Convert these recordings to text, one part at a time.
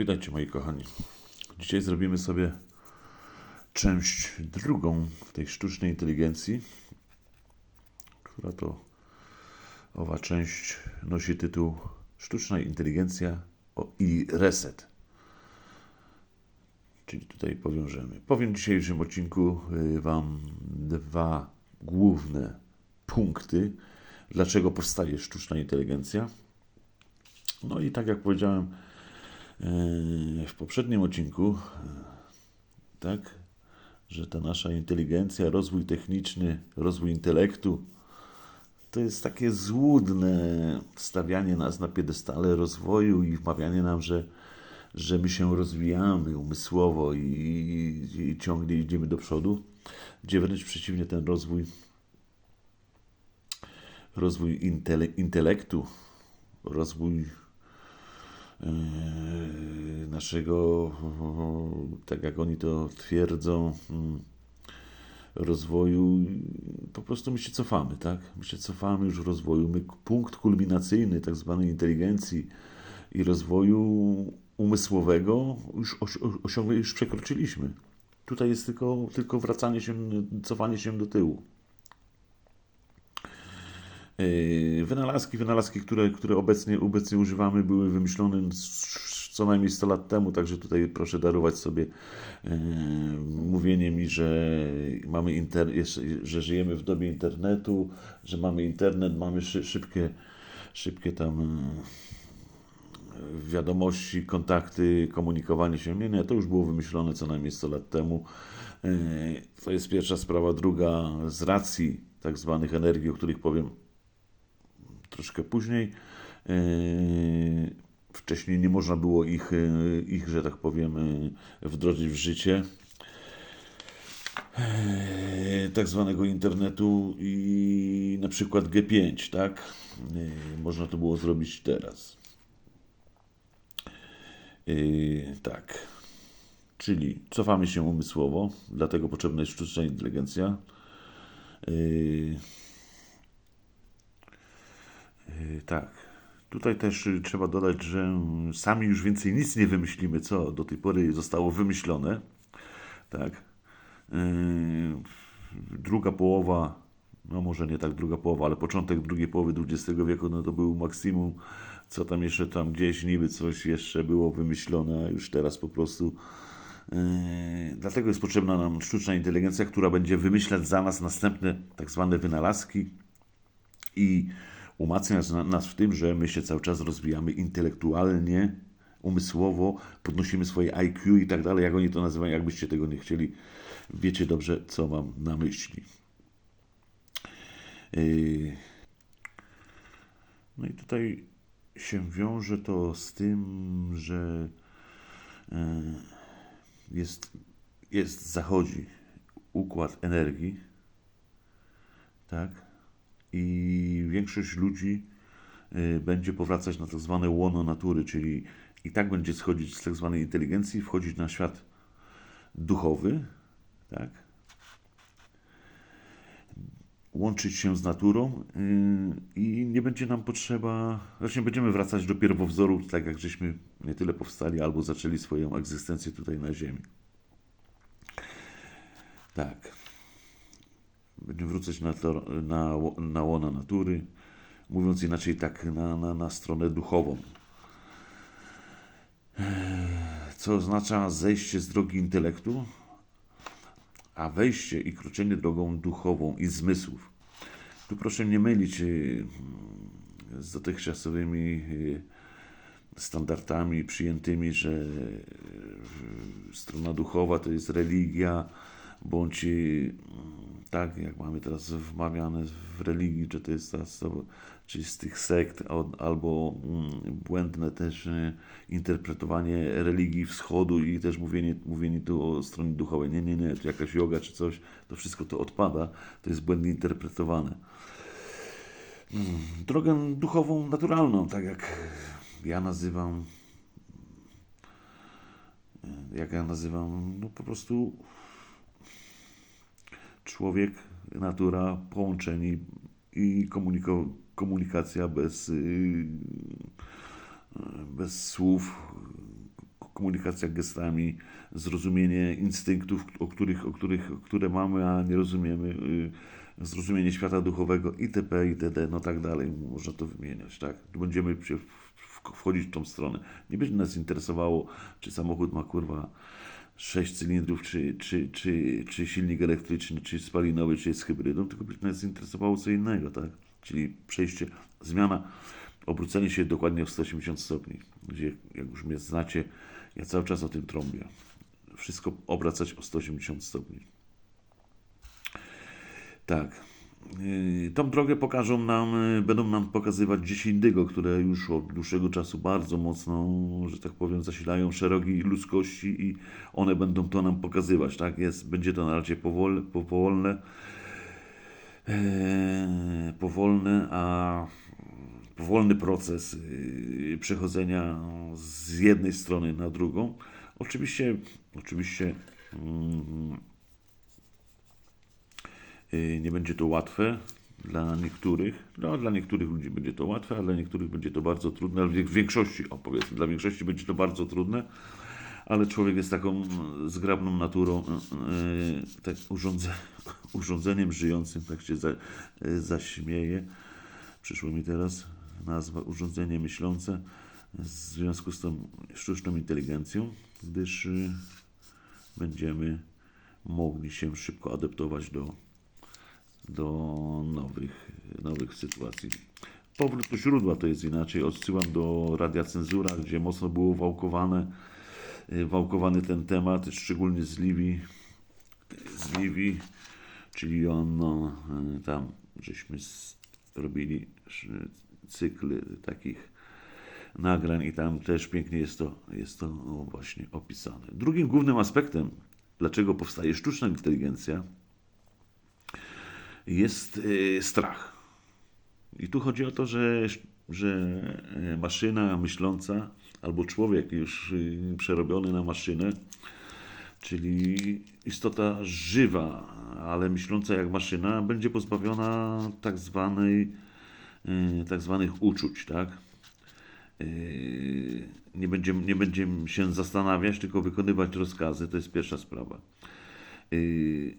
Witajcie moi kochani. Dzisiaj zrobimy sobie część drugą tej sztucznej inteligencji, która to owa część nosi tytuł Sztuczna inteligencja i reset. Czyli tutaj powiążemy. Powiem w dzisiejszym odcinku y, Wam dwa główne punkty, dlaczego powstaje sztuczna inteligencja. No i tak jak powiedziałem, w poprzednim odcinku, yy, tak, że ta nasza inteligencja, rozwój techniczny, rozwój intelektu, to jest takie złudne stawianie nas na piedestale rozwoju i wmawianie nam, że, że my się rozwijamy umysłowo i, i, i ciągle idziemy do przodu, gdzie wręcz przeciwnie ten rozwój, rozwój intele, intelektu, rozwój naszego, tak jak oni to twierdzą, mm, rozwoju, po prostu my się cofamy, tak? My się cofamy już w rozwoju. My punkt kulminacyjny tak zwanej inteligencji i rozwoju umysłowego już osi- osiągnę, już przekroczyliśmy. Tutaj jest tylko, tylko wracanie się, cofanie się do tyłu. Yy, Wynalazki, wynalazki, które, które obecnie, obecnie używamy, były wymyślone co najmniej 100 lat temu, także tutaj proszę darować sobie yy, mówienie mi, że mamy inter, że żyjemy w dobie internetu, że mamy internet, mamy szy, szybkie, szybkie tam yy, wiadomości, kontakty, komunikowanie się. Nie, nie, to już było wymyślone co najmniej 100 lat temu. To jest pierwsza sprawa. Druga, z racji tak zwanych energii, o których powiem troszkę później. Yy, Wcześniej nie można było ich, yy, ich że tak powiem, yy, wdrożyć w życie. Tak zwanego internetu i na przykład G5, tak? Można to było zrobić teraz. Tak. Czyli cofamy się umysłowo, dlatego potrzebna jest sztuczna inteligencja. Yy, Tak. Tutaj też y, trzeba dodać, że mm, sami już więcej nic nie wymyślimy, co do tej pory zostało wymyślone. Tak. Yy, Druga połowa, no może nie tak druga połowa, ale początek drugiej połowy XX wieku, no to był maksimum, co tam jeszcze tam gdzieś niby coś jeszcze było wymyślone, a już teraz po prostu Yy, Dlatego jest potrzebna nam sztuczna inteligencja, która będzie wymyślać za nas następne tak zwane wynalazki i umacniać na- nas w tym, że my się cały czas rozwijamy intelektualnie, umysłowo, podnosimy swoje IQ i tak dalej, jak oni to nazywają, jakbyście tego nie chcieli, wiecie dobrze, co mam na myśli. Yy, No i tutaj się wiąże to z tym, że yy, jest, jest, zachodzi układ energii, tak? I większość ludzi y, będzie powracać na tak zwane łono natury, czyli i tak będzie schodzić z tak zwanej inteligencji, wchodzić na świat duchowy, tak? Łączyć się z naturą y, i nie będzie nam potrzeba, właśnie będziemy wracać do pierwowzoru, tak jak żeśmy nie tyle powstali, albo zaczęli swoją egzystencję tutaj na Ziemi. Tak. Będziemy wrócić na, to, na, na łona natury, mówiąc inaczej tak na, na, na stronę duchową. Eee, Co oznacza zejście z drogi intelektu, a wejście i kroczenie drogą duchową i zmysłów. Tu proszę nie mylić y, z dotychczasowymi y, standardami przyjętymi, że y, strona duchowa to jest religia, bądź y, tak, jak mamy teraz wmawiane w religii, że to jest sto- czyli z tych sekt, albo mm, błędne też y, interpretowanie religii wschodu i też mówienie, mówienie tu o stronie duchowej. Nie, nie, nie, to jakaś yoga czy coś, to wszystko to odpada, to jest błędnie interpretowane. Mm, Drogę duchową, naturalną, tak jak ja nazywam, y, jak ja nazywam, no po prostu człowiek, natura, połączeni i komuniko, komunikacja bez, y, bez słów, komunikacja gestami, zrozumienie instynktów, o których, o których, które mamy, a nie rozumiemy, y, zrozumienie świata duchowego itp., itd., no tak dalej, można to wymieniać, tak? Będziemy się wchodzić w tą stronę. Nie będzie nas interesowało, czy samochód ma, kurwa, 6 cylindrów, czy, czy, czy, czy silnik elektryczny, czy spalinowy, czy jest hybrydą, tylko nas interesowało co innego, tak? Czyli przejście, zmiana, obrócenie się dokładnie o 180 stopni, gdzie, jak już mnie znacie, ja cały czas o tym trąbię. Wszystko obracać o 180 stopni. Tak. Yy, Tą drogę pokażą nam, yy, będą nam pokazywać dzieci indygo, które już od dłuższego czasu bardzo mocno, że tak powiem, zasilają szeroki ludzkości i one będą to nam pokazywać, tak? Jest, będzie to na razie powol, powolne, Eee, powolny, a powolny proces yy, przechodzenia z jednej strony na drugą. Oczywiście, oczywiście mm, nie będzie to łatwe dla niektórych. No, dla niektórych ludzi będzie to łatwe, ale dla niektórych będzie to bardzo trudne, w większości, o powiedzmy, dla większości będzie to bardzo trudne, ale człowiek jest taką zgrabną naturą, yy, tak urządze, urządzeniem żyjącym, tak się za, zaśmieje. Przyszło mi teraz nazwa urządzenie myślące w związku z tą sztuczną inteligencją, gdyż będziemy mogli się szybko adaptować do, do nowych, nowych sytuacji. Powrót do źródła to jest inaczej. Odsyłam do Radia Cenzura, gdzie mocno było wałkowane, y, wałkowany ten temat, szczególnie z Libii, z Libii czyli on, no, y, tam żeśmy robili cykl takich nagrań i tam też pięknie jest to, jest to właśnie opisane. Drugim głównym aspektem, dlaczego powstaje sztuczna inteligencja, jest y, strach. I tu chodzi o to, że, że y, maszyna myśląca albo człowiek już y, przerobiony na maszynę, czyli istota żywa, ale myśląca jak maszyna, będzie pozbawiona tak zwanej, y, tak zwanych uczuć, tak? Nie będziemy, nie będziemy się zastanawiać, tylko wykonywać rozkazy. To jest pierwsza sprawa. Yy,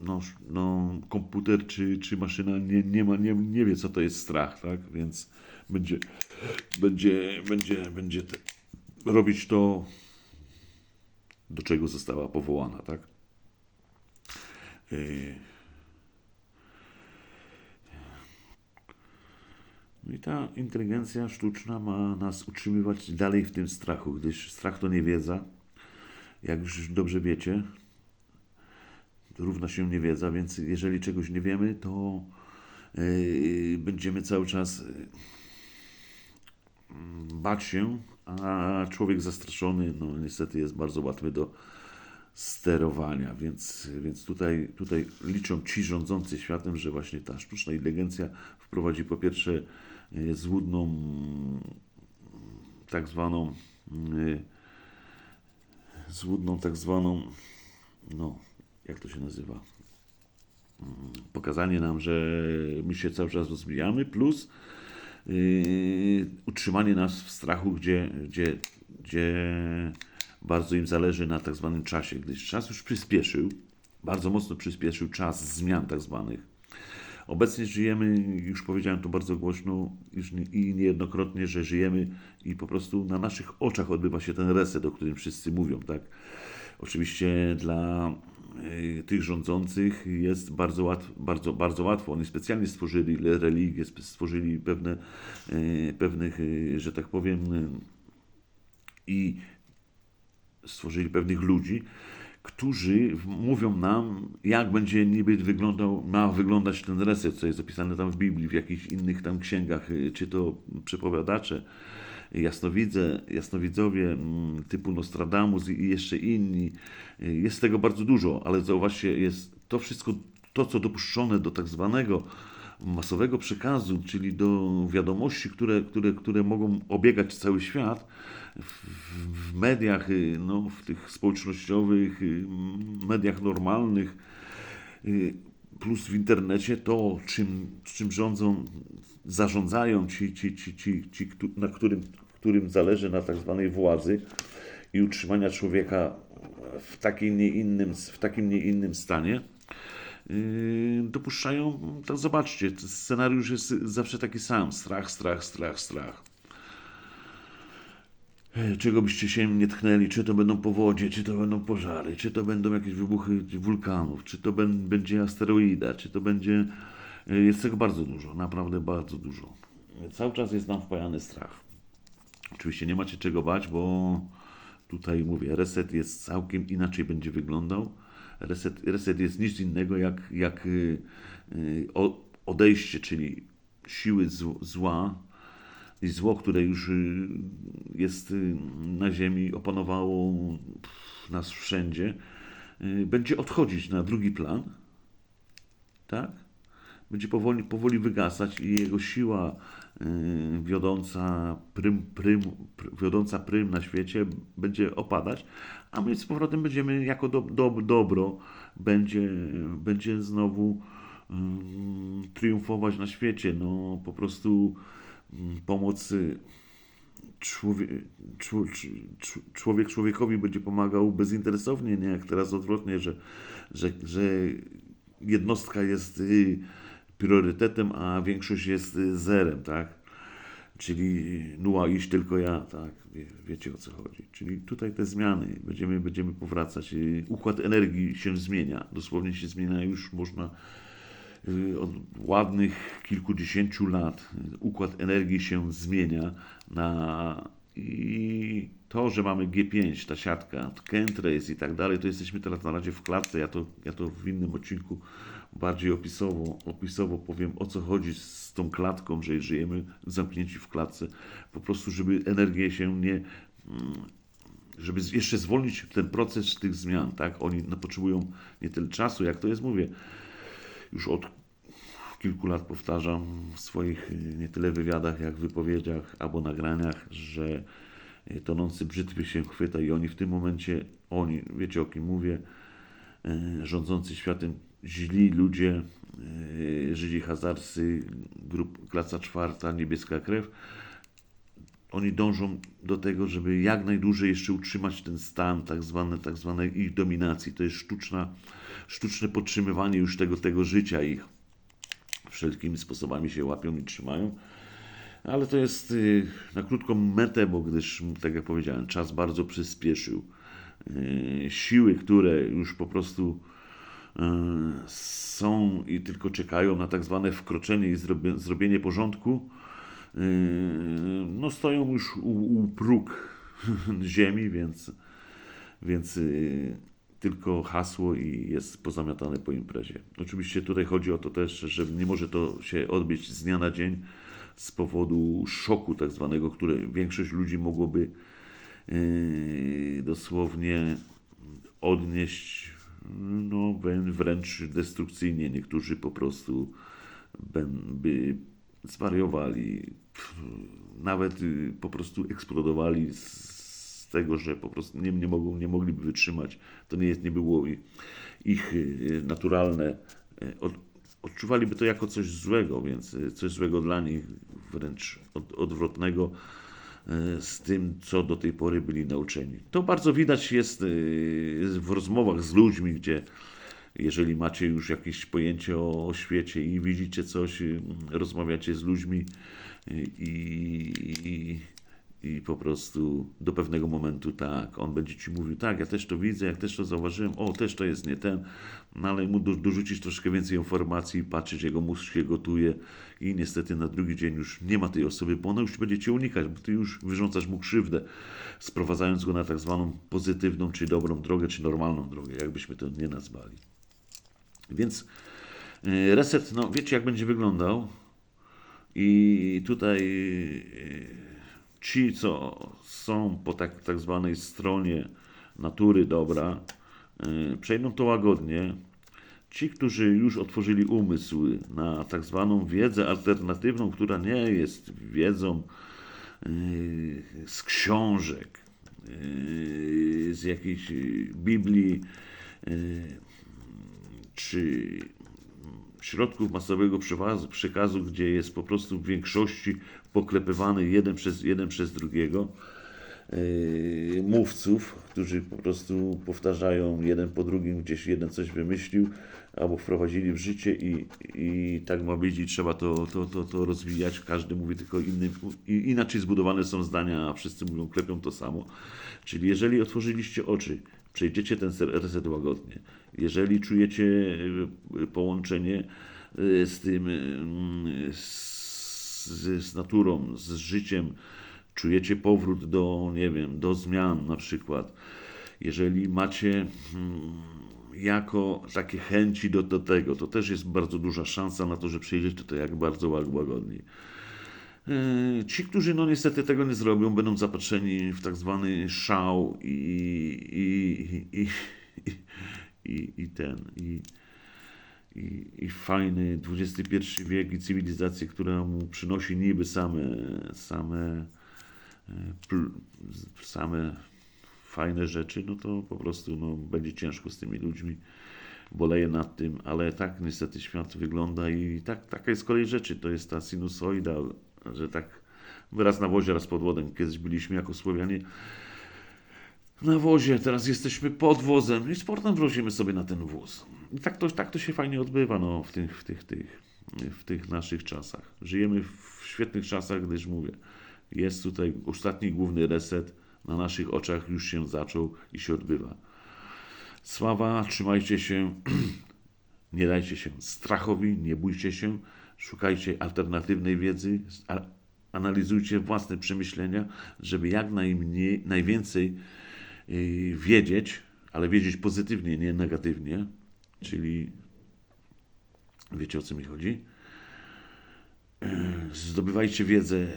No, no, komputer czy, czy maszyna nie, nie, ma, nie, nie wie, co to jest strach, tak? Więc będzie, będzie, będzie, będzie te, robić to, do czego została powołana, tak? Yy, No i ta inteligencja sztuczna ma nas utrzymywać dalej w tym strachu, gdyż strach to niewiedza. Jak już dobrze wiecie, równa się niewiedza, więc jeżeli czegoś nie wiemy, to yy, będziemy cały czas yy, bać się, a człowiek zastraszony, no niestety jest bardzo łatwy do sterowania, więc, więc tutaj, tutaj liczą ci rządzący światem, że właśnie ta sztuczna inteligencja wprowadzi po pierwsze e, złudną tak zwaną złudną tak zwaną no, jak to się nazywa Mm, pokazanie nam, że my się cały czas rozwijamy, plus yy, utrzymanie nas w strachu, gdzie, gdzie, gdzie bardzo im zależy na tak zwanym czasie, gdyż czas już przyspieszył, bardzo mocno przyspieszył czas zmian tak zwanych. Obecnie żyjemy, już powiedziałem to bardzo głośno i niejednokrotnie, że żyjemy i po prostu na naszych oczach odbywa się ten reset, o którym wszyscy mówią, tak? Oczywiście dla tych rządzących jest bardzo, łatw, bardzo, bardzo łatwo. Oni specjalnie stworzyli religię, stworzyli pewne, y, pewnych, y, że tak powiem, y, i stworzyli pewnych ludzi, którzy mówią nam, jak będzie niby wyglądał, ma wyglądać ten reset, co jest opisane tam w Biblii, w jakichś innych tam księgach, y, czy to przepowiadacze, jasnowidze, jasnowidzowie mm, typu Nostradamus i jeszcze inni. Y, Jest tego bardzo dużo, ale zauważcie, jest to wszystko, to co dopuszczone do tak zwanego masowego przekazu, czyli do wiadomości, które, które, które mogą obiegać cały świat, w, w mediach, y, no, w tych społecznościowych, y, mediach normalnych, plus w internecie, to czym, czym rządzą, zarządzają ci, ci, ci, ci, ci na którym, którym zależy na tak zwanej władzy i utrzymania człowieka w takim nie innym, w takim nie innym stanie, yy, dopuszczają, to zobaczcie, scenariusz jest zawsze taki sam, strach, strach, strach, strach. E, czego byście się nie tchnęli, czy to będą powodzie, czy to będą pożary, czy to będą jakieś wybuchy wulkanów, czy to będzie asteroida, czy to będzie... e, Jest tego bardzo dużo, naprawdę bardzo dużo. Cały czas jest nam wpajany strach. Oczywiście nie macie czego bać, bo tutaj mówię, reset jest całkiem inaczej będzie wyglądał. Reset, reset jest nic innego jak, jak y, y, odejście, czyli siły zł- zła, i zło, które już y, jest na ziemi, opanowało nas wszędzie, będzie odchodzić na drugi plan, tak? Będzie powoli, powoli wygasać i jego siła y, wiodąca prym, prym, pr, wiodąca prym na świecie będzie opadać, a my z powrotem będziemy jako do, do, dobro będzie, będzie znowu ym, triumfować na świecie. No po prostu mm, pomoc y, człowie, czł- czł- człowiek człowiekowi będzie pomagał bezinteresownie, nie jak teraz odwrotnie, że, że, że jednostka jest y, priorytetem, a większość jest y, zerem, tak? Czyli nuła iść tylko ja, tak? Wie, wiecie o co chodzi. Czyli tutaj te zmiany, będziemy, będziemy powracać. Y, Układ energii się zmienia, dosłownie się zmienia już można y, od ładnych kilkudziesięciu lat układ energii się zmienia na i to, że mamy G5, ta siatka, Kentrace i tak dalej, to jesteśmy teraz na razie w klatce. Ja to, ja to w innym odcinku bardziej opisowo, opisowo powiem o co chodzi z tą klatką, że żyjemy zamknięci w klatce. Po prostu, żeby energię się nie, żeby z- jeszcze zwolnić ten proces tych zmian, tak? Oni no, potrzebują nie tyle czasu, jak to jest, mówię, już od kilku lat powtarzam w swoich y, nie tyle wywiadach, jak wypowiedziach albo nagraniach, że y, tonący brzytwy się chwyta i oni w tym momencie, oni, wiecie o kim mówię, y, rządzący światem źli ludzie, y, Żydzi hazarscy, grup, klasa czwarta, niebieska krew, oni dążą do tego, żeby jak najdłużej jeszcze utrzymać ten stan tak, tak zwanej ich dominacji. To jest sztuczna, sztuczne podtrzymywanie już tego, tego życia ich. Wszelkimi sposobami się łapią i trzymają. Ale to jest y, na krótką metę, bo gdyż, tak jak powiedziałem, czas bardzo przyspieszył. Y, Siły, które już po prostu są i tylko czekają na tak zwane wkroczenie i zrobienie, porządku, Yy, no stoją już u, u próg ziemi, więc, więc yy, tylko hasło i jest pozamiatane po imprezie. Oczywiście tutaj chodzi o to też, że nie może to się odbyć z dnia na dzień z powodu szoku tak zwanego, które większość ludzi mogłoby dosłownie odnieść no, wrę- wręcz destrukcyjnie. Niektórzy po prostu by zwariowali, nawet y, po prostu eksplodowali z, tego, że po prostu nie, nie, mogą, nie mogliby wytrzymać. To nie, jest, nie było ich y, naturalne. y, Od, odczuwaliby to jako coś złego, więc coś złego dla nich, wręcz od, odwrotnego z tym, co do tej pory byli nauczeni. To bardzo widać jest y, w rozmowach z ludźmi, gdzie jeżeli macie już jakieś pojęcie o, o świecie i widzicie coś, y, rozmawiacie z ludźmi y, i, i, i po prostu do pewnego momentu tak, on będzie ci mówił, tak, ja też to widzę, jak też to zauważyłem, o, też to jest nie ten, no ale mu do, dorzucisz troszkę więcej informacji, patrzysz, jego mózg się gotuje i niestety na drugi dzień już nie ma tej osoby, bo ona już będzie cię unikać, bo ty już wyrządzasz mu krzywdę, sprowadzając go na tak zwaną pozytywną, czy dobrą drogę, czy normalną drogę, jakbyśmy to nie nazwali. Więc y, reset, no wiecie jak będzie wyglądał. I tutaj y, ci, co są po tak, tak zwanej stronie natury dobra, y, przejdą to łagodnie. Ci, którzy już otworzyli umysł na tak zwaną wiedzę alternatywną, która nie jest wiedzą y, z książek, y, z jakiejś Biblii, czy środków masowego przekazu, gdzie jest po prostu w większości poklepywany jeden przez, jeden przez drugiego yy, mówców, którzy po prostu powtarzają jeden po drugim, gdzieś jeden coś wymyślił albo wprowadzili w życie i, i tak ma być i trzeba to, to, to, to rozwijać. Każdy mówi tylko innym, inaczej zbudowane są zdania, a wszyscy mówią, klepią to samo. Czyli jeżeli otworzyliście oczy, przejdziecie ten reset łagodnie, jeżeli czujecie y, połączenie y, z tym, y, z, z naturą, z życiem, czujecie powrót do, nie wiem, do zmian na przykład, jeżeli macie mm, jako takie chęci do, do tego, to też jest bardzo duża szansa na to, że przejdziecie to jak bardzo łag- łagodnie. Ci, którzy no niestety tego nie zrobią, będą zapatrzeni w tak zwany szał i, i, i, i, i, ten, i, i, i fajny XXI wiek i cywilizację, która mu przynosi niby same, same, e, same fajne rzeczy, no to po prostu no, będzie ciężko z tymi ludźmi. Boleję nad tym, ale tak niestety świat wygląda i tak, taka jest kolej rzeczy. To jest ta sinusoida, że tak raz na wozie, raz pod wodem. Kiedyś byliśmy jako Słowianie na wozie, teraz jesteśmy pod wozem i z portem wrozimy sobie na ten wóz. I tak to, tak to się fajnie odbywa no, w, tych, w, tych, tych, w tych naszych czasach. Żyjemy w świetnych czasach, gdyż mówię, jest tutaj ostatni główny reset, na naszych oczach już się zaczął i się odbywa. Sława, trzymajcie się, nie dajcie się strachowi, nie bójcie się, szukajcie alternatywnej wiedzy, analizujcie własne przemyślenia, żeby jak najmniej, najwięcej yy, wiedzieć, ale wiedzieć pozytywnie, nie negatywnie, czyli wiecie o co mi chodzi. Yy, Zdobywajcie wiedzę yy,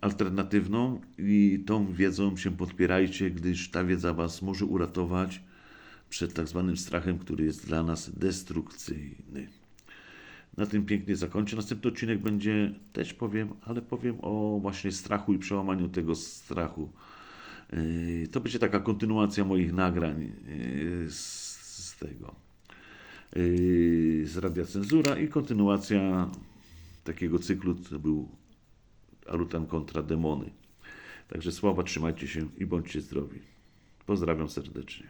alternatywną i tą wiedzą się podpierajcie, gdyż ta wiedza Was może uratować przed tak zwanym strachem, który jest dla nas destrukcyjny. Na tym pięknie zakończę. Następny odcinek będzie, też powiem, ale powiem o właśnie strachu i przełamaniu tego strachu. Yy, To będzie taka kontynuacja moich nagrań yy, z, tego, yy, z Radia Cenzura i kontynuacja takiego cyklu, to był Arutan kontra demony. Także sława, trzymajcie się i bądźcie zdrowi. Pozdrawiam serdecznie.